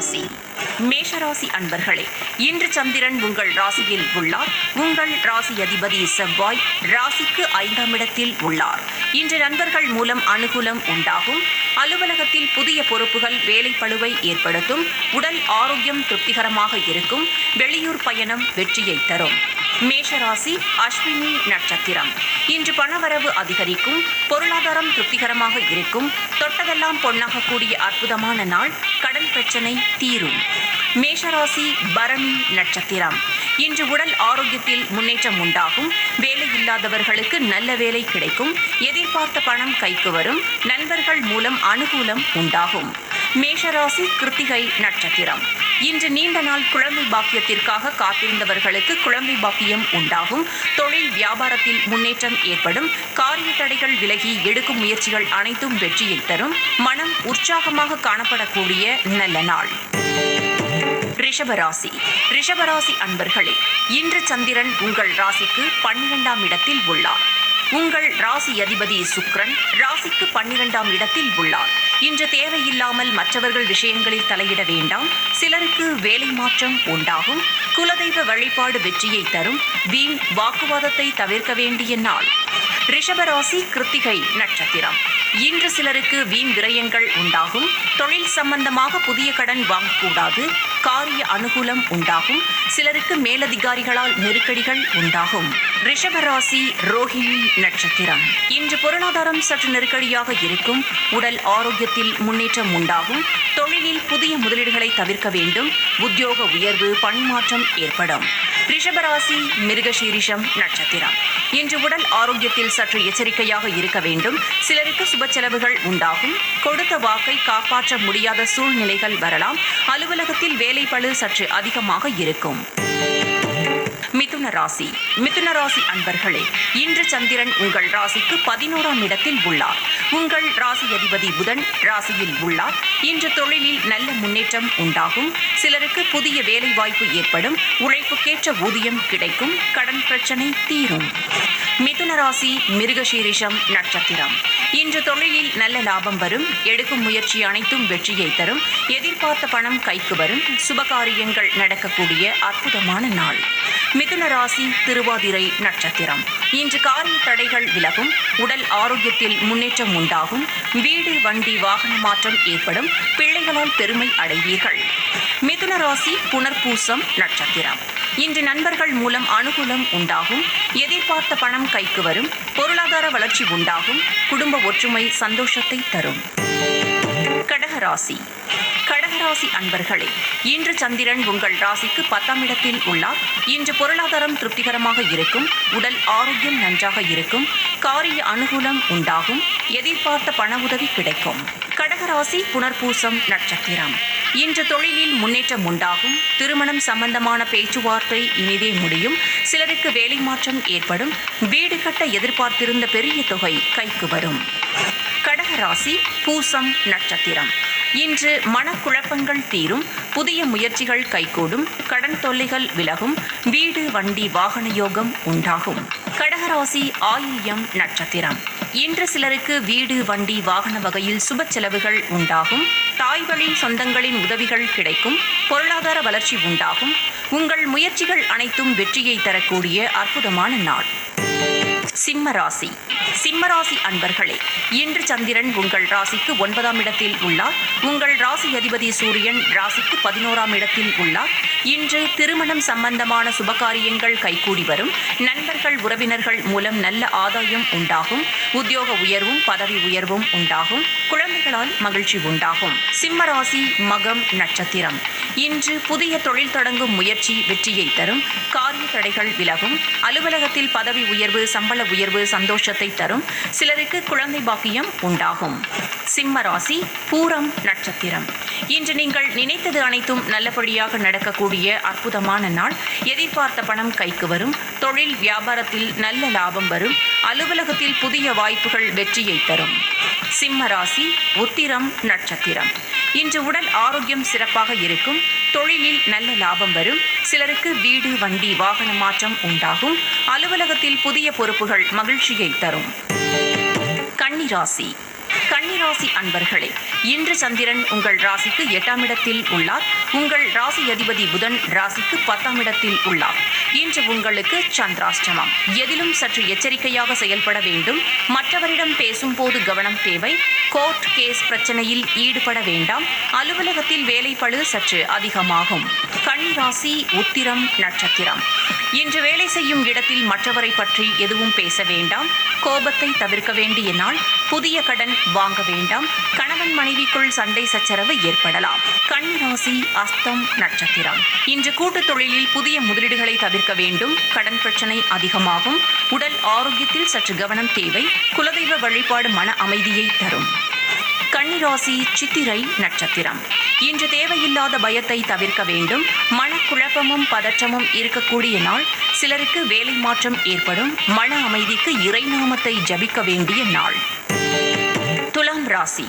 ராசி. மேஷராசி அன்பர்களே இன்று சந்திரன் உங்கள் ராசியில் உள்ளார். உங்கள் ராசி அதிபதி செவ்வாய் ராசிக்கு ஐந்தாம் இடத்தில் உள்ளார். இன்று நண்பர்கள் மூலம் அனுகூலம் உண்டாகும். அலுவலகத்தில் புதிய பொறுப்புகள் வேலை ஏற்படுத்தும் உடல் ஆரோக்கியம் திருப்திகரமாக இருக்கும் வெளியூர் பயணம் வெற்றியை தரும். மேஷராசி அஸ்வினி நட்சத்திரம். இன்று பணவரவு அதிகரிக்கும் பொருளாதாரம் திருப்திகரமாக இருக்கும் தொட்டதெல்லாம் பொன்னாகக்கூடிய அற்புதமான நாள் கடன் பிரச்சனை தீரும். மேஷராசி பரணி நட்சத்திரம். இன்று உடல் ஆரோக்கியத்தில் முன்னேற்றம் உண்டாகும். வேலை இல்லாதவர்களுக்கு நல்ல வேலை கிடைக்கும். எதிர்பார்த்த பணம் கைக்கு வரும். நண்பர்கள் மூலம் அனுகூலம் உண்டாகும். மேஷராசி கிருத்திகை நட்சத்திரம். இன்று நீண்ட நாள் குழந்தை பாக்கியத்திற்காக காத்திருந்தவர்களுக்கு குழந்தை பாக்கியம் உண்டாகும். தொழில் வியாபாரத்தில் முன்னேற்றம் ஏற்படும். காரிய தடைகள் விலகி எடுக்கும் முயற்சிகள் அனைத்தும் வெற்றியை தரும். மனம் உற்சாகமாக காணப்படக்கூடிய நல்ல நாள். ரிஷபராசி. ரிஷபராசி அன்பர்களே இன்று சந்திரன் உங்கள் ராசிக்கு பன்னிரெண்டாம் இடத்தில் உள்ளார். உங்கள் ராசி அதிபதி சுக்ரன் ராசிக்கு பன்னிரெண்டாம் இடத்தில் உள்ளார். இன்று தேவையில்லாமல் மற்றவர்கள் விஷயங்களில் தலையிட வேண்டாம். சிலருக்கு வேலை மாற்றம் உண்டாகும். குலதெய்வ வழிபாடு வெற்றியை தரும். வீண் வாக்குவாதத்தை தவிர்க்க வேண்டிய நாள். ரிஷபராசி கிருத்திகை நட்சத்திரம். இன்று சிலருக்கு வீண் விரயங்கள் உண்டாகும். தொழில் சம்பந்தமாக புதிய கடன் வாங்கக்கூடாது. காரிய அனுகூலம் உண்டாகும். சிலருக்கு மேலதிகாரிகளால் நெருக்கடிகள் உண்டாகும். ரிஷபராசி ரோஹிணி நட்சத்திரம். இன்று பொருளாதாரம் சற்று நெருக்கடியாக இருக்கும். உடல் ஆரோக்கியத்தில் முன்னேற்றம் உண்டாகும். தொழிலில் புதிய முதலீடுகளை தவிர்க்க வேண்டும். உத்தியோக உயர்வு பணிமாற்றம் ஏற்படும். ரிஷபராசி மிருகசீரிஷம் நட்சத்திரம். இன்று உடல் ஆரோக்கியத்தில் சற்று எச்சரிக்கையாக இருக்க வேண்டும். சிலருக்கு சுப செலவுகள் உண்டாகும். கொடுத்த வாக்கை காப்பாற்ற முடியாத சூழ்நிலைகள் வரலாம். அலுவலகத்தில் வேலை பழு சற்று அதிகமாக இருக்கும். மிதுன ராசி. மிதுன ராசி அன்பர்களே இன்று சந்திரன் உங்கள் ராசிக்கு பதினோராம் இடத்தில் உள்ளார். உங்கள் ராசி அதிபதி புதன் ராசியில் உள்ளார். இன்று தொழிலில் நல்ல முன்னேற்றம் உண்டாகும். சிலருக்கு புதிய வேலை வாய்ப்பு ஏற்படும். உழைப்புக்கேற்ற ஊதியம் கிடைக்கும். கடன் பிரச்சனை தீரும். மிதுன ராசி மிருகசீரிஷம் நட்சத்திரம். இன்று தொழிலில் நல்ல லாபம் வரும் எடுக்கும் முயற்சி அனைத்தும் வெற்றியை தரும் எதிர்பார்த்த பணம் கைக்கு வரும் சுபகாரியங்கள் நடக்கக்கூடிய அற்புதமான நாள். மிதுன ராசி திருவாதிரை நட்சத்திரம். இன்று காரிய தடைகள் விலகும் உடல் ஆரோக்கியத்தில் முன்னேற்றம் உண்டாகும் வீடு வண்டி வாகன மாற்றம் ஏற்படும் பிள்ளைகளால் பெருமை அடைவீர்கள். மிதுன ராசி புனர்பூசம் நட்சத்திரம். இன்று நண்பர்கள் மூலம் அனுகூலம் உண்டாகும் எதிர்பார்த்த பணம் கைக்கு வரும் பொருளாதார வளர்ச்சி உண்டாகும் குடும்ப ஒற்றுமை சந்தோஷத்தை தரும். கடகராசி ராசி அன்பர்களே இன்று சந்திரன் உங்கள் ராசிக்கு பத்தாம் இடத்தில் உள்ளார். இன்று பொருளாதாரம் திருப்திகரமாக இருக்கும் உடல் ஆரோக்கியம் நன்றாக இருக்கும் காரிய அனுகூலம் உண்டாகும் எதிர்பார்த்த பண உதவி கிடைக்கும். கடகராசி புனர்பூசம் நட்சத்திரம். இன்று தொழிலில் முன்னேற்றம் உண்டாகும் திருமணம் சம்பந்தமான பேச்சுவார்த்தை இனிதே முடியும் சிலருக்கு வேலை மாற்றம் ஏற்படும் வீடு கட்ட எதிர்பார்த்திருந்த பெரிய தொகை கைக்கு வரும். கடகராசி பூசம் நட்சத்திரம். இன்று மனக்குழப்பங்கள் தீரும் புதிய முயற்சிகள் கைகூடும் கடன் தொல்லைகள் விலகும் வீடு வண்டி வாகன யோகம் உண்டாகும். கடகராசி ஆயில்யம் நட்சத்திரம். இன்று சிலருக்கு வீடு வண்டி வாகன வகையில் சுப செலவுகள் உண்டாகும். தாய்வழி சொந்தங்களின் உதவிகள் கிடைக்கும் பொருளாதார வளர்ச்சி உண்டாகும். உங்கள் முயற்சிகள் அனைத்தும் வெற்றியை தரக்கூடிய அற்புதமான நாள். சிம்ம ராசி சிம்ம ராசி அன்பர்களே இன்று சந்திரன் உங்கள் ராசிக்கு ஒன்பதாம் இடத்தில் உள்ளார். உங்கள் ராசி அதிபதி சூரியன் ராசிக்கு பதினோராம் இடத்தில் உள்ளார். இன்று திருமணம் சம்பந்தமான சுபகாரியங்கள் கைகூடி வரும். நண்பர்கள் உறவினர்கள் மூலம் நல்ல ஆதாயம் உண்டாகும். உத்தியோக உயர்வும் பதவி உயர்வும் உண்டாகும். குழந்தைகளால் மகிழ்ச்சி உண்டாகும். சிம்ம ராசி மகம் நட்சத்திரம். இன்று புதிய தொழில் தொடங்கும் முயற்சி வெற்றியை தரும். காரிய தடைகள் விலகும். அலுவலகத்தில் பதவி உயர்வு சம்பள உயர்வு சந்தோஷத்தை தரும். சிலருக்கு குழந்தை பாக்கியம் உண்டாகும். சிம்ம ராசி பூரம் நட்சத்திரம். இன்று நீங்கள் நினைத்தது அனைத்தும் நல்லபடியாக நடக்கக்கூடிய அற்புதமான நாள். எதிர்பார்த்த பணம் கைக்கு வரும். தொழில் வியாபாரத்தில் நல்ல லாபம் வரும். அலுவலகத்தில் புதிய வாய்ப்புகள் வெற்றியை தரும். சிம்ம ராசி உத்திரம் நட்சத்திரம். இன்று உடல் ஆரோக்கியம் சிறப்பாக இருக்கும். தொழிலில் நல்ல லாபம் வரும். சிலருக்கு வீடு வண்டி வாகன மாற்றம் உண்டாகும். அலுவலகத்தில் புதிய பொறுப்புகள் மகிழ்ச்சியை தரும். கன்னிராசி. கன்னிராசி அன்பர்களே இன்று சந்திரன் உங்கள் ராசிக்கு எட்டாம் இடத்தில் உள்ளார். உங்கள் ராசி அதிபதி புதன் ராசிக்கு பத்தாம் இடத்தில் உள்ளார். இன்று உங்களுக்கு சந்திராஷ்டமம். எதிலும் சற்று எச்சரிக்கையாக செயல்பட வேண்டும். மற்றவரிடம் பேசும்போது கவனம் தேவை. கோர்ட் கேஸ் பிரச்சனையில் ஈடுபட வேண்டாம். அலுவலகத்தில் வேலைப்பளு சற்று அதிகமாகும். கன்னிராசி உத்திரம் நட்சத்திரம். இன்று வேலை செய்யும் இடத்தில் மற்றவரை பற்றி எதுவும் பேச வேண்டாம். கோபத்தை தவிர்க்க வேண்டிய நாள். புதிய கடன் வாங்க வேண்டாம். கணவன் மனைவிக்குள் சண்டை சச்சரவு ஏற்படலாம். கன்னிராசி அஸ்தம் நட்சத்திரம். இன்று கூட்டுத் தொழிலில் புதிய முதலீடுகளை தவிர்க்க வேண்டும். கடன் பிரச்சனை அதிகமாகும். உடல் ஆரோக்கியத்தில் சற்று கவனம் தேவை. குலதெய்வ வழிபாடு மன அமைதியை தரும். கன்னிராசி சித்திரை நட்சத்திரம். இன்று தேவையில்லாத பயத்தை தவிர்க்க வேண்டும். மனக்குழப்பமும் பதற்றமும் இருக்கக்கூடிய நாள். சிலருக்கு வேலை மாற்றம் ஏற்படும். மன அமைதிக்கு இறைநாமத்தை ஜபிக்க வேண்டிய நாள். ராசி.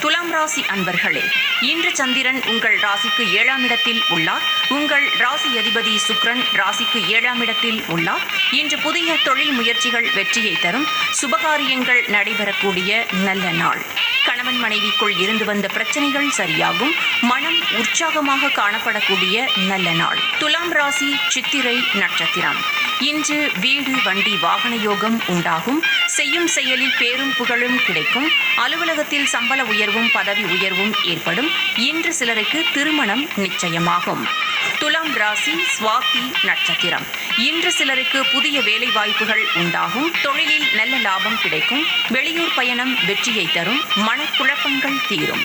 துலாம் ராசி அன்பர்களே இன்று சந்திரன் உங்கள் ராசிக்கு ஏழாம் இடத்தில் உள்ளார். உங்கள் ராசி அதிபதி சுக்ரன் ராசிக்கு ஏழாம் இடத்தில் உள்ளார். இன்று புதிய தொழில் முயற்சிகள் வெற்றியை தரும். சுபகாரியங்கள் நடைபெறக்கூடிய நல்ல நாள். கணவன் மனைவிக்குள் இருந்து வந்த பிரச்சனைகள் சரியாகும். மனம் உற்சாகமாக காணப்படக்கூடிய நல்ல நாள். துலாம் ராசி சித்திரை நட்சத்திரம். இன்று வீடு வண்டி வாகன யோகம் உண்டாகும். செய்யும் செயலில் பேரும் புகழும் கிடைக்கும். அலுவலகத்தில் சம்பள உயர்வும் பதவி உயர்வும் ஏற்படும். இன்று சிலருக்கு திருமணம் நிச்சயமாகும். துலாம் ராசி சுவாதி நட்சத்திரம். இன்று சிலருக்கு புதிய வேலை வாய்ப்புகள் உண்டாகும். தொழிலில் நல்ல லாபம் கிடைக்கும். வெளியூர் பயணம் வெற்றியை தரும். மனக்குழப்பங்கள் தீரும்.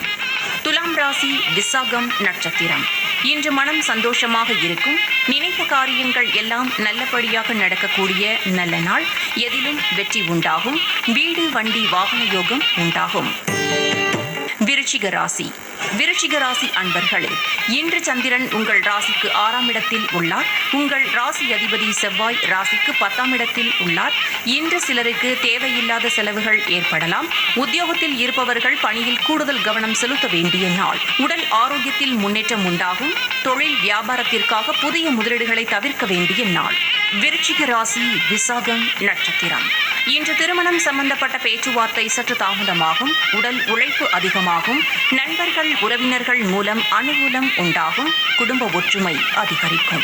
துலாம் ராசி விசாகம் நட்சத்திரம். இன்று மனம் சந்தோஷமாக இருக்கும். நினைத்த காரியங்கள் எல்லாம் நல்லபடியாக நடக்கக்கூடிய நல்ல நாள். எதிலும் வெற்றி உண்டாகும். வீடு வண்டி வாகன யோகம் உண்டாகும். விருச்சிக ராசி. விருச்சிக ராசி அன்பர்களே இன்று சந்திரன் உங்கள் ராசிக்கு ஆறாம் இடத்தில் உள்ளார். உங்கள் ராசி அதிபதி செவ்வாய் ராசிக்கு பத்தாம் இடத்தில் உள்ளார். இன்று சிலருக்கு தேவையில்லாத செலவுகள் ஏற்படலாம். உத்தியோகத்தில் இருப்பவர்கள் பணியில் கூடுதல் கவனம் செலுத்த வேண்டிய நாள். உடல் ஆரோக்கியத்தில் முன்னேற்றம் உண்டாகும். தொழில் வியாபாரத்திற்காக புதிய முதலீடுகளை தவிர்க்க வேண்டிய நாள். விருச்சிக ராசி விசாகம் நட்சத்திரம். இன்று திருமணம் சம்பந்தப்பட்ட பேச்சுவார்த்தை சற்று தாமதமாகும். உடல் உழைப்பு அதிகமாகும். நண்பர்கள் உறவினர்கள் மூலம் அனுகூலம் உண்டாகும். குடும்ப ஒற்றுமை அதிகரிக்கும்.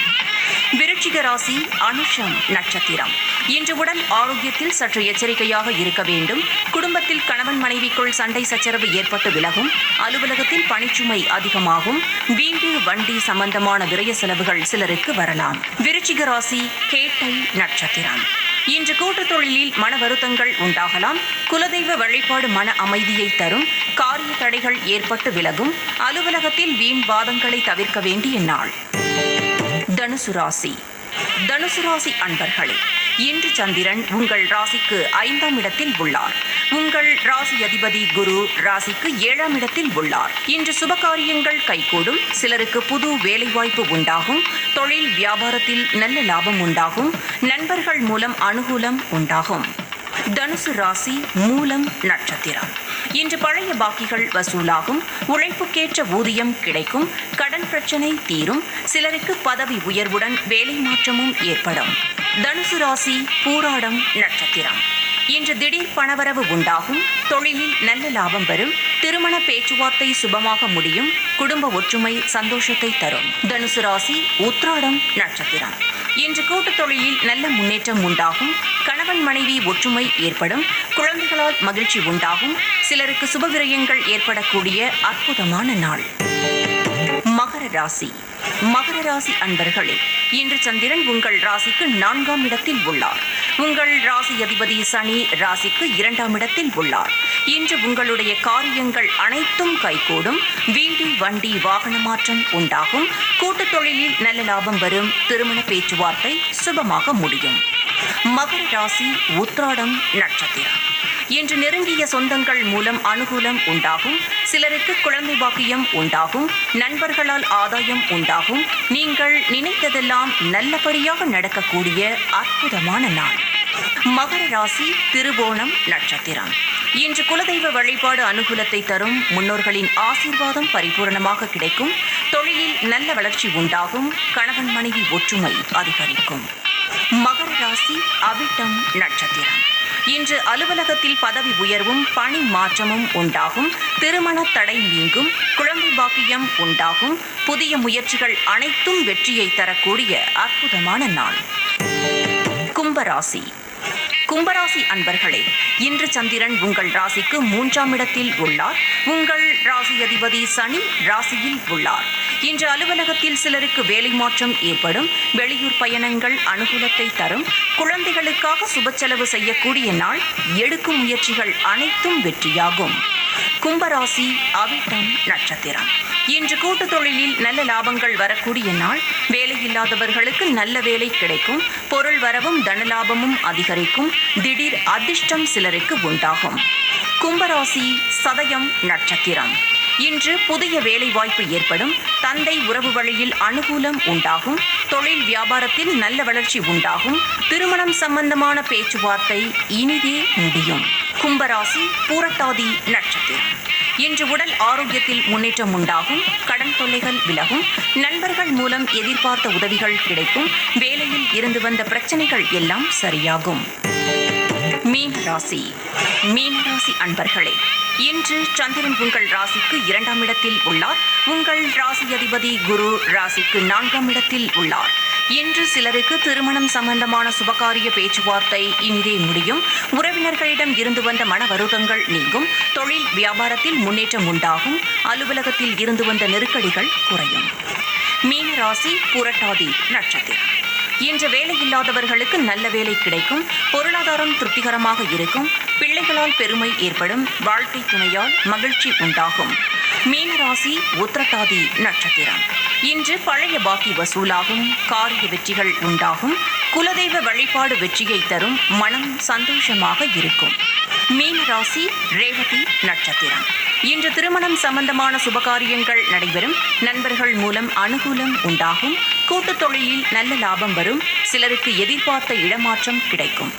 விருட்சிக ராசி அனுஷம் நட்சத்திரம். இன்று உடல் ஆரோக்கியத்தில் சற்று எச்சரிக்கையாக இருக்க வேண்டும். குடும்பத்தில் கணவன் மனைவிக்குள் சண்டை சச்சரவு ஏற்பட்டு விலகும். அலுவலகத்தில் பணிச்சுமை அதிகமாகும். வீடு வண்டி சம்பந்தமான விரய செலவுகள் சிலருக்கு வரலாம். விருச்சிக ராசி கேட்டை நட்சத்திரம். இன்று கூட்டுத் தொழிலில் மன வருத்தங்கள் உண்டாகலாம். குலதெய்வ வழிபாடு மன அமைதியை தரும். காரிய தடைகள் ஏற்பட்டு விலகும். அலுவலகத்தில் வீண் வாதங்களை தவிர்க்க வேண்டிய நாள். தனுசு ராசி. தனுசு ராசி அன்பர்களே இன்று சந்திரன் உங்கள் ராசிக்கு ஐந்தாம் இடத்தில் உள்ளார். உங்கள் ராசி அதிபதி குரு ராசிக்கு ஏழாம் இடத்தில் உள்ளார். இன்று சுபகாரியங்கள் கைகூடும். சிலருக்கு புது வேலைவாய்ப்பு உண்டாகும். தொழில் வியாபாரத்தில் நல்ல லாபம் உண்டாகும். நண்பர்கள் மூலம் அனுகூலம் உண்டாகும். தனுசு ராசி மூலம் நட்சத்திரம். இன்று பழைய பாக்கிகள் வசூலாகும். உழைப்புக்கேற்ற ஊதியம் கிடைக்கும். கடன் பிரச்சனை தீரும். சிலருக்கு பதவி உயர்வுடன் வேலை மாற்றமும் ஏற்படும். தனுசு ராசி பூராடம் நட்சத்திரம். இன்று திடீர் பணவரவு உண்டாகும். தொழிலில் நல்ல லாபம் வரும். திருமண பேச்சுவார்த்தை சுபமாக முடியும். குடும்ப ஒற்றுமை சந்தோஷத்தை தரும். தனுசு ராசி உத்ராடம் நட்சத்திரம். இன்று கூட்டுத் தொழிலில் நல்ல முன்னேற்றம் உண்டாகும் கணவன் மனைவி ஒற்றுமை ஏற்படும் குழந்தைகளால் மகிழ்ச்சி உண்டாகும் சிலருக்கு சுபவிரயங்கள் ஏற்படக்கூடிய அற்புதமான நாள். மகர ராசி. மகர ராசி அன்பர்களே இன்று சந்திரன் உங்கள் ராசிக்கு நான்காம் இடத்தில் உள்ளார். உங்கள் ராசி அதிபதி சனி ராசிக்கு இரண்டாம் இடத்தில் உள்ளார். இன்று உங்களுடைய காரியங்கள் அனைத்தும் கைகூடும். வீடு வண்டி வாகன மாற்றம் உண்டாகும். கூட்டுத் தொழிலில் நல்ல லாபம் வரும். திருமண பேச்சுவார்த்தை சுபமாக முடியும். மகர ராசி உத்ராடம் நட்சத்திரம். இன்று நெருங்கிய சொந்தங்கள் மூலம் அனுகூலம் உண்டாகும். சிலருக்கு குழந்தை பாக்கியம் உண்டாகும். நண்பர்களால் ஆதாயம் உண்டாகும். நீங்கள் நினைத்ததெல்லாம் நல்லபடியாக நடக்கக்கூடிய அற்புதமான நாள். மகர ராசி திருவோணம் நட்சத்திரம். இன்று குலதெய்வ வழிபாடு அனுகூலத்தை தரும் முன்னோர்களின் ஆசீர்வாதம் பரிபூரணமாக கிடைக்கும். தொழிலில் நல்ல வளர்ச்சி உண்டாகும். கணவன் மனைவி ஒற்றுமை அதிகரிக்கும். மகர ராசி அவிட்டம் நட்சத்திரம். இன்று அலுவலகத்தில் பதவி உயர்வும் பணி மாற்றமும் உண்டாகும் திருமண தடை நீங்கும் குழந்தை பாக்கியம் உண்டாகும். புதிய முயற்சிகள் அனைத்தும் வெற்றியை தரக்கூடிய அற்புதமான நாள். கும்பராசி. கும்பராசி அன்பர்களே இன்று சந்திரன் உங்கள் ராசிக்கு மூன்றாம் இடத்தில் உள்ளார். உங்கள் ராசி அதிபதி சனி ராசியில் உள்ளார். இன்று அலுவலகத்தில் சிலருக்கு வேலை மாற்றம் ஏற்படும் வெளியூர் பயணங்கள் அனுகூலத்தை தரும் குழந்தைகளுக்காக சுபச்செலவு செய்யக்கூடிய நாள் எடுக்கும் முயற்சிகள் அனைத்தும் வெற்றியாகும். கும்பராசி அவிட்டம் நட்சத்திரம். இன்று கூட்டு தொழிலில் நல்ல லாபங்கள் வரக்கூடிய நாள். வேலையில்லாதவர்களுக்கு நல்ல வேலை கிடைக்கும். பொருள் வரவும் தனலாபமும் அதிகரிக்கும். திடீர் அதிர்ஷ்டம் சிலருக்கு உண்டாகும். கும்பராசி சதயம் நட்சத்திரம். இன்று புதிய வேலை வாய்ப்பு ஏற்படும். தந்தை உறவு வழியில் அனுகூலம் உண்டாகும். தொழில் வியாபாரத்தில் நல்ல வளர்ச்சி உண்டாகும். திருமணம் சம்பந்தமான பேச்சுவார்த்தை இனிதே முடியும். கும்பராசி பூரட்டாதி நட்சத்திரம் இன்று உடல் ஆரோக்கியத்தில் முன்னேற்றம் உண்டாகும். கடன் தொல்லைகள் விலகும். நண்பர்கள் மூலம் எதிர்பார்த்த உதவிகள் கிடைக்கும். வேலையில் இருந்து வந்த பிரச்சனைகள் எல்லாம் சரியாகும். மீன ராசி. மீன ராசி அன்பர்களே இன்று சந்திரன் உங்கள் ராசிக்கு இரண்டாம் இடத்தில் உள்ளார். உங்கள் ராசி அதிபதி குரு ராசிக்கு நான்காம் இடத்தில் உள்ளார். இன்று சிலருக்கு திருமணம் சம்பந்தமான சுபகாரிய பேச்சுவார்த்தை இங்கே முடியும். உறவினர்களிடம் இருந்து வந்த மன வருத்தங்கள் நீங்கும். தொழில் வியாபாரத்தில் முன்னேற்றம் உண்டாகும். அலுவலகத்தில் இருந்து வந்த நெருக்கடிகள் குறையும். மீனராசி புரட்டாதி நட்சத்திரம். இன்று வேலை இல்லாதவர்களுக்கு நல்ல வேலை கிடைக்கும். பொருளாதாரம் திருப்திகரமாக இருக்கும். பிள்ளைகளால் பெருமை ஏற்படும். வாழ்க்கை துணையால் மகிழ்ச்சி உண்டாகும். மீனராசி உத்திரட்டாதி நட்சத்திரம். இன்று பழைய பாக்கி வசூலாகும் காரிய வெற்றிகள் உண்டாகும் குலதெய்வ வழிபாடு வெற்றியை தரும் மனம் சந்தோஷமாக இருக்கும். மீனராசி ரேவதி நட்சத்திரம். இன்று திருமணம் சம்பந்தமான சுபகாரியங்கள் நடைபெறும். நண்பர்கள் மூலம் அனுகூலம் உண்டாகும். கூட்டுத் தொழிலில் நல்ல லாபம் வரும். சிலருக்கு எதிர்பார்த்த இடமாற்றம் கிடைக்கும்.